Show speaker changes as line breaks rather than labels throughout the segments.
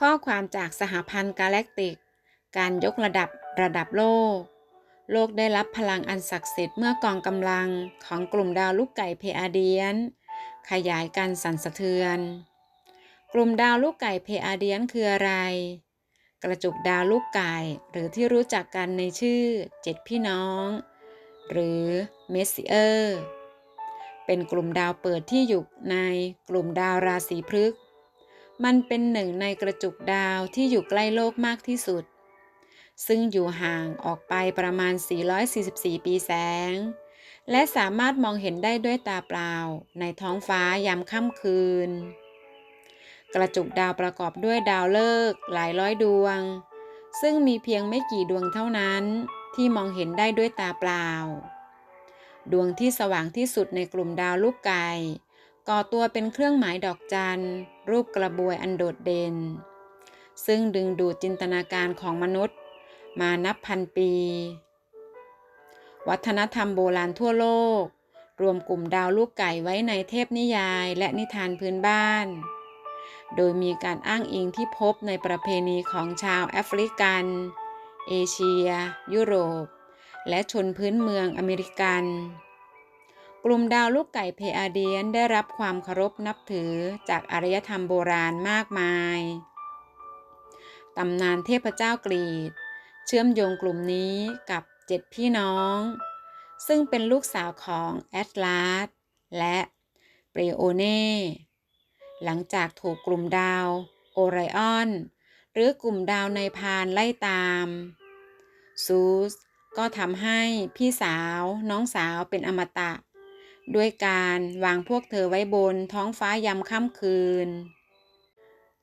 ข้อความจากสหพันธ์กาแล็กติก การยกระดับระดับโลก โลกได้รับพลังอันศักดิ์สิทธิ์เมื่อกองกำลังของกลุ่มดาวลูกไก่เพอาเดียน ขยายการสั่นสะเทือน กลุ่มดาวลูกไก่เพอาเดียนคืออะไร กระจุกดาวลูกไก่หรือที่รู้จักกันในชื่อเจ็ดพี่น้อง หรือเมสซิเออร์เป็นกลุ่มดาวเปิดที่อยู่ในกลุ่มดาวราศีพฤกษ์ มันเป็นหนึ่งในกระจุกดาวที่อยู่ใกล้โลกมากที่สุด ซึ่งอยู่ห่างออกไปประมาณ 444 ปีแสง และสามารถมองเห็นได้ด้วยตาเปล่า ในท้องฟ้ายามค่ำคืน กระจุกดาวประกอบด้วยดาวฤกษ์หลายร้อยดวง ซึ่งมีเพียงไม่กี่ดวงเท่านั้นที่มองเห็นได้ด้วยตาเปล่า ดวงที่สว่างที่สุดในกลุ่มดาวลูกไก่ก่อตัวเป็นเครื่องหมายดอกจันรู รูปกระบวยอันโดดเด่น ซึ่งดึงดูดจินตนาการของมนุษย์มานับพันปี วัฒนธรรมโบราณทั่วโลก รวมกลุ่มดาวลูกไก่ไว้ในเทพนิยายและนิทานพื้นบ้าน โดยมีการอ้างอิงที่พบในประเพณีของชาวแอฟริกัน เอเชีย ยุโรป และชนพื้นเมืองอเมริกัน กลุ่มดาวลูกไก่เพอาเดียนได้รับความเคารพนับถือจากอารยธรรมโบราณมากมาย ตำนานเทพเจ้ากรีดเชื่อมโยงกลุ่มนี้กับเจ็ดพี่น้อง ซึ่งเป็นลูกสาวของแอตลาสและเปรโอเน่ หลังจากถูกกลุ่มดาวโอไรออน หรือกลุ่มดาวในพานไล่ตามซูสก็ทำให้พี่สาวน้องสาวเป็นอมตะ ด้วยการวางพวกเธอไว้บนท้องฟ้ายามค่ำคืน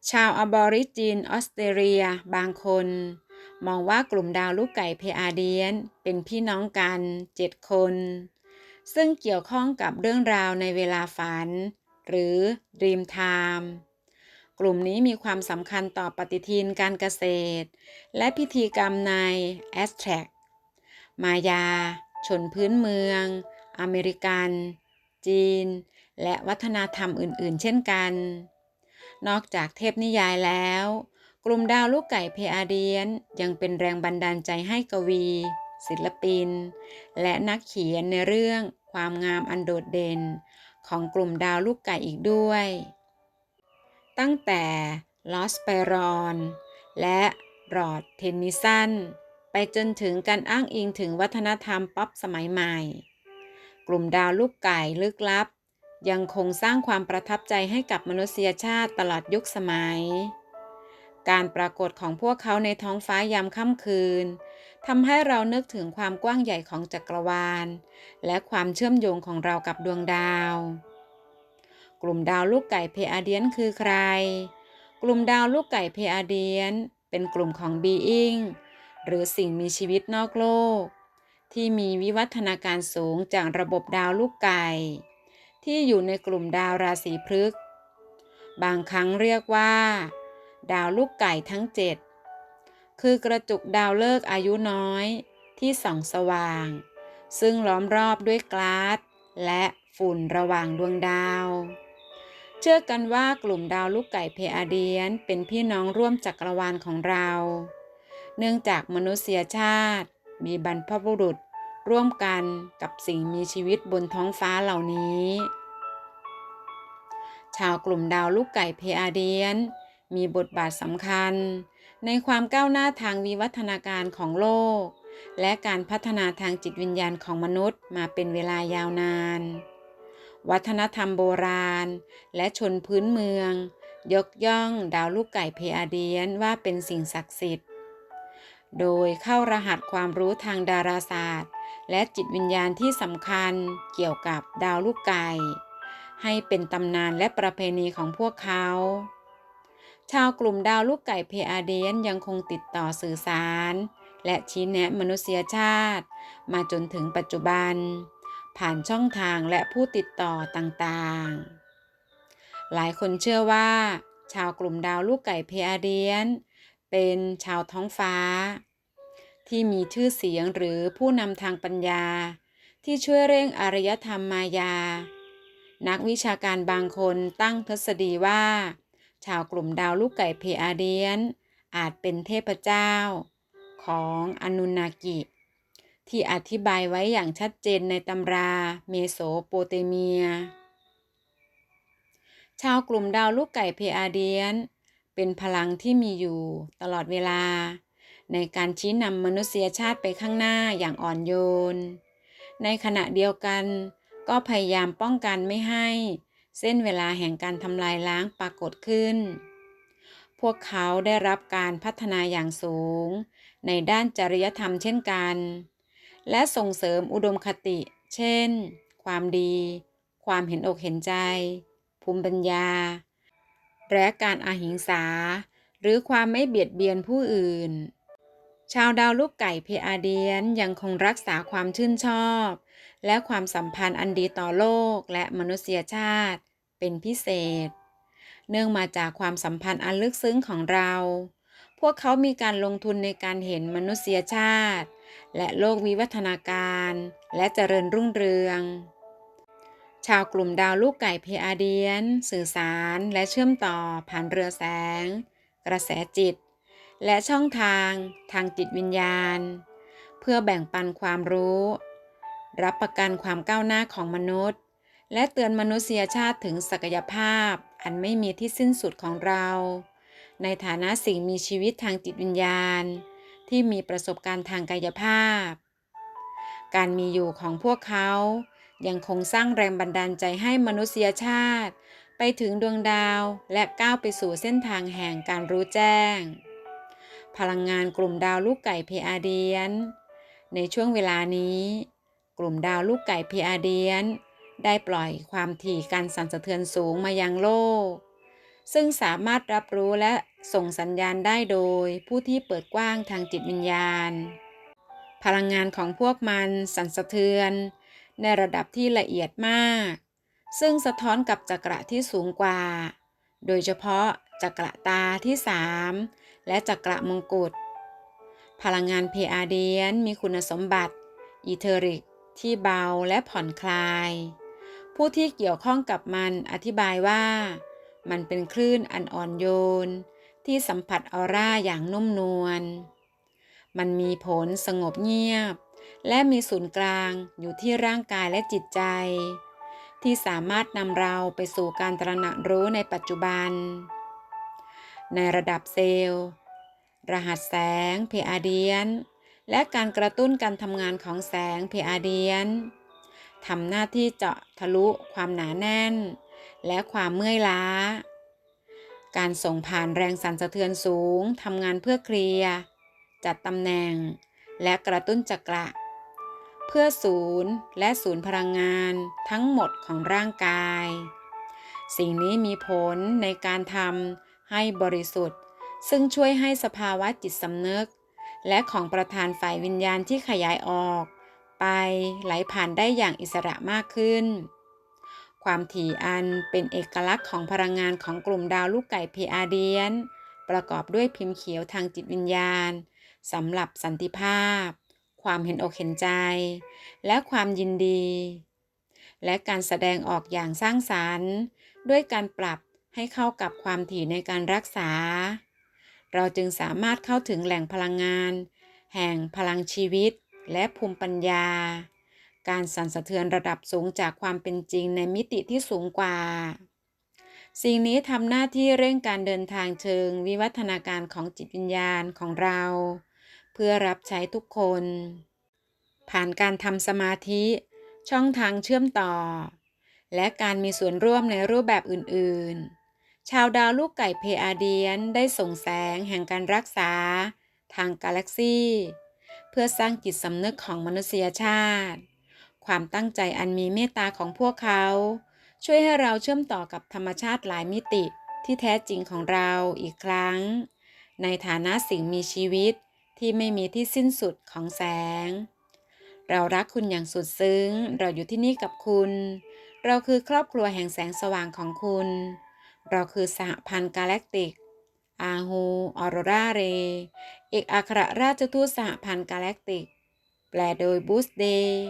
ชาวอบอริจินออสเตรเลียบางคน มองว่ากลุ่มดาวลูกไก่เพอาเดียน เป็นพี่น้องกันเจ็ดคน ซึ่งเกี่ยวข้องกับเรื่องราวในเวลาฝัน หรือ Dream Time กลุ่มนี้มีความสำคัญต่อปฏิทินการเกษตร และพิธีกรรมในแอสแทรกมายา ชนพื้นเมือง อเมริกัน จีน และวัฒนธรรมอื่นๆ เช่นกัน นอกจากเทพนิยายแล้ว กลุ่มดาวลูกไก่เพอาเดียนยังเป็นแรงบันดาลใจให้กวี ศิลปิน และนักเขียนในเรื่องความงามอันโดดเด่น ของกลุ่มดาวลูกไก่อีกด้วย ตั้งแต่ลอสเปรอนและรอดเทนนิสันไปจนถึงการอ้างอิงถึงวัฒนธรรมป๊อปสมัยใหม่ กลุ่มดาวลูกไก่ลึกลับ ยังคงสร้างความประทับใจให้กับมนุษยชาติตลอดยุคสมัย การปรากฏของพวกเขาในท้องฟ้ายามค่ำคืนทำให้เรานึกถึงความกว้างใหญ่ของจักรวาล และความเชื่อมโยงของเรากับดวงดาว กลุ่มดาวลูกไก่เพอาเดียนคือใคร กลุ่มดาวลูกไก่เพอาเดียน เป็นกลุ่มของบีอิงหรือสิ่งมีชีวิตนอกโลก ที่มีวิวัฒนาการสูงจากระบบดาวลูกไก่ที่อยู่ในกลุ่มดาวราศีพฤกษ์บางครั้งเรียกว่า ดาวลูกไก่ทั้งเจ็ดคือกระจุกดาวเลิกอายุน้อยที่ส่องสว่าง ซึ่งล้อมรอบด้วยกลาสและฝุ่นระหว่างดวงดาว เชื่อกันว่ากลุ่มดาวลูกไก่เพอาเดียนเป็นพี่น้องร่วมจักรวาลของเรา เนื่องจากมนุษยชาติ มีบรรพบุรุษ ร่วมกันกับสิ่งมีชีวิตบนท้องฟ้าเหล่านี้ ชาวกลุ่มดาวลูกไก่เพอาเดียน มีบทบาทสำคัญ ในความก้าวหน้าทางวิวัฒนาการของโลก และการพัฒนาทางจิตวิญญาณของมนุษย์มาเป็นเวลายาวนาน วัฒนธรรมโบราณ และชนพื้นเมือง ยกย่องดาวลูกไก่เพอาเดียนว่าเป็นสิ่งศักดิ์สิทธิ์ โดยเข้ารหัสความรู้ทางดาราศาสตร์ และจิตวิญญาณที่สำคัญเกี่ยวกับดาวลูกไก่ ให้เป็นตำนานและประเพณีของพวกเขา ชาวกลุ่มดาวลูกไก่เพอาเดียนยังคงติดต่อสื่อสาร และชี้แนะมนุษยชาติ มาจนถึงปัจจุบัน ผ่านช่องทางและผู้ติดต่อต่างๆ หลายคนเชื่อว่า ชาวกลุ่มดาวลูกไก่เพอาเดียน เป็นชาวท้องฟ้า ที่มีชื่อเสียงหรือผู้นำทางปัญญา ที่ช่วยเร่งอารยธรรมมายา นักวิชาการบางคนตั้งทฤษฎีว่า ชาวกลุ่มดาวลูกไก่เพอาเดียน อาจเป็นเทพเจ้า ของอนุนากิ ที่อธิบายไว้อย่างชัดเจนในตำราเมโสโปเตเมีย ชาวกลุ่มดาวลูกไก่เพอาเดียน เป็นพลังที่มีอยู่ตลอดเวลา ในการชี้นำมนุษยชาติไปข้างหน้าอย่างอ่อนโยน ในขณะเดียวกัน ก็พยายามป้องกันไม่ให้ เส้นเวลาแห่งการทำลายล้างปรากฏขึ้น พวกเขาได้รับการพัฒนาอย่างสูง ในด้านจริยธรรมเช่นกัน และส่งเสริมอุดมคติ เช่น ความดี ความเห็นอกเห็นใจ ภูมิปัญญา และการอาหิงสา หรือความไม่เบียดเบียนผู้อื่น ชาวดาวลูกไก่เพอาเดียนยังคงรักษาความชื่นชอบ และความสัมพันธ์อันดีต่อโลกและมนุษยชาติ เป็นพิเศษ เนื่องมาจากความสัมพันธ์อันลึกซึ้งของเรา พวกเขามีการลงทุนในการเห็นมนุษยชาติ และโลกวิวัฒนาการ และเจริญรุ่งเรือง ชาวกลุ่มดาวลูกไก่เพอาเดียน สื่อสารและเชื่อมต่อผ่านเรือแสง กระแสจิต และช่องทางทางจิตวิญญาณ เพื่อแบ่งปันความรู้ รับประกันความก้าวหน้าของมนุษย์ และเตือนมนุษยชาติถึงศักยภาพอันไม่มีที่สิ้นสุดของเรา ในฐานะสิ่งมีชีวิตทางจิตวิญญาณ ที่มีประสบการณ์ทางกายภาพ การมีอยู่ของพวกเขา ยังคงสร้างแรงบันดาลใจให้มนุษยชาติ ไปถึงดวงดาวและก้าวไปสู่เส้นทางแห่งการรู้แจ้ง พลังงานกลุ่มดาวลูกไก่เพอาเดียน ในช่วงเวลานี้ กลุ่มดาวลูกไก่เพอาเดียน ได้ปล่อยความถี่การสั่นสะเทือนสูงมายังโลก ซึ่งสามารถรับรู้และส่งสัญญาณได้โดยผู้ที่เปิดกว้างทางจิตวิญญาณ พลังงานของพวกมันสั่นสะเทือน ในระดับที่ละเอียดมาก ซึ่งสะท้อนกับจักระที่สูงกว่า โดยเฉพาะจักระตาที่ 3 และจักระมงกุฎพลังงานเพอาเดียนมีคุณสมบัติอีเทอริก ที่เบาและผ่อนคลาย ผู้ที่เกี่ยวข้องกับมันอธิบายว่า มันเป็นคลื่นอันอ่อนโยน ที่สัมผัสออร่าอย่างนุ่มนวลมันมีผลสงบเงียบ และมีศูนย์กลางอยู่ที่ร่างกายและจิตใจ ที่สามารถนำเราไปสู่การตระหนักรู้ในปัจจุบัน ในระดับเซลล์ รหัสแสงเพอาเดียน และการกระตุ้นการทำงานของแสงเพอาเดียนทำหน้าที่เจาะทะลุความหนาแน่น และความเมื่อยล้า การส่งผ่านแรงสั่นสะเทือนสูงทำงานเพื่อเคลียร์จัดตำแหน่ง และกระตุ้นจักระเพื่อศูนย์และศูนย์พลังงานทั้งหมดของร่างกาย สิ่งนี้มีผลในการทำให้บริสุทธิ์ ซึ่งช่วยให้สภาวะจิตสำนึก และของประธานฝ่ายวิญญาณที่ขยายออก ไปไหลผ่านได้อย่างอิสระมากขึ้น ความถี่อันเป็นเอกลักษณ์ของพลังงานของกลุ่มดาวลูกไก่เพอาเดียน ประกอบด้วยพิมพ์เขียวทางจิตวิญญาณ สำหรับสันติภาพ ความเห็นอกเห็นใจ และความยินดี และการแสดงออกอย่างสร้างสารรค์ ด้วยการปรับให้เข้ากับความถี่ในการรักษา เราจึงสามารถเข้าถึงแหล่งพลังงาน แห่งพลังชีวิต และภูมิปัญญา การสั่นสะเทือนระดับสูงจากความเป็นจริงในมิติที่สูงกว่า สิ่งนี้ทำหน้าที่เร่งการเดินทางเชิงวิวัฒนาการของจิตวิญญาณของเรา เพื่อรับใช้ทุกคน ผ่านการทำสมาธิ ช่องทางเชื่อมต่อ และการมีส่วนร่วมในรูปแบบอื่นๆ ชาวดาวลูกไก่เพอาเดียนได้ส่งแสงแห่งการรักษา ทางกาแล็กซีเพื่อสร้างจิตสำนึกของมนุษยชาติ ความตั้งใจอันมีเมตตาของพวกเขา ช่วยให้เราเชื่อมต่อกับธรรมชาติหลายมิติที่แท้จริงของเราอีกครั้ง ในฐานะสิ่งมีชีวิต ที่ไม่มีที่สิ้นสุดของแสง เรารักคุณอย่างสุดซึ้ง เราอยู่ที่นี่กับคุณ เราคือครอบครัวแห่งแสงสว่างของคุณ เราคือสหพันธ์กาแล็กติก อาฮู ออโรราเร เอกอัครราชทูตสหพันธ์กาแล็กติก แปลโดยบูสเดย์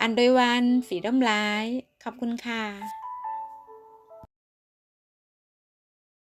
อันโดยวันฝีดอมลท์ขอบคุณค่ะ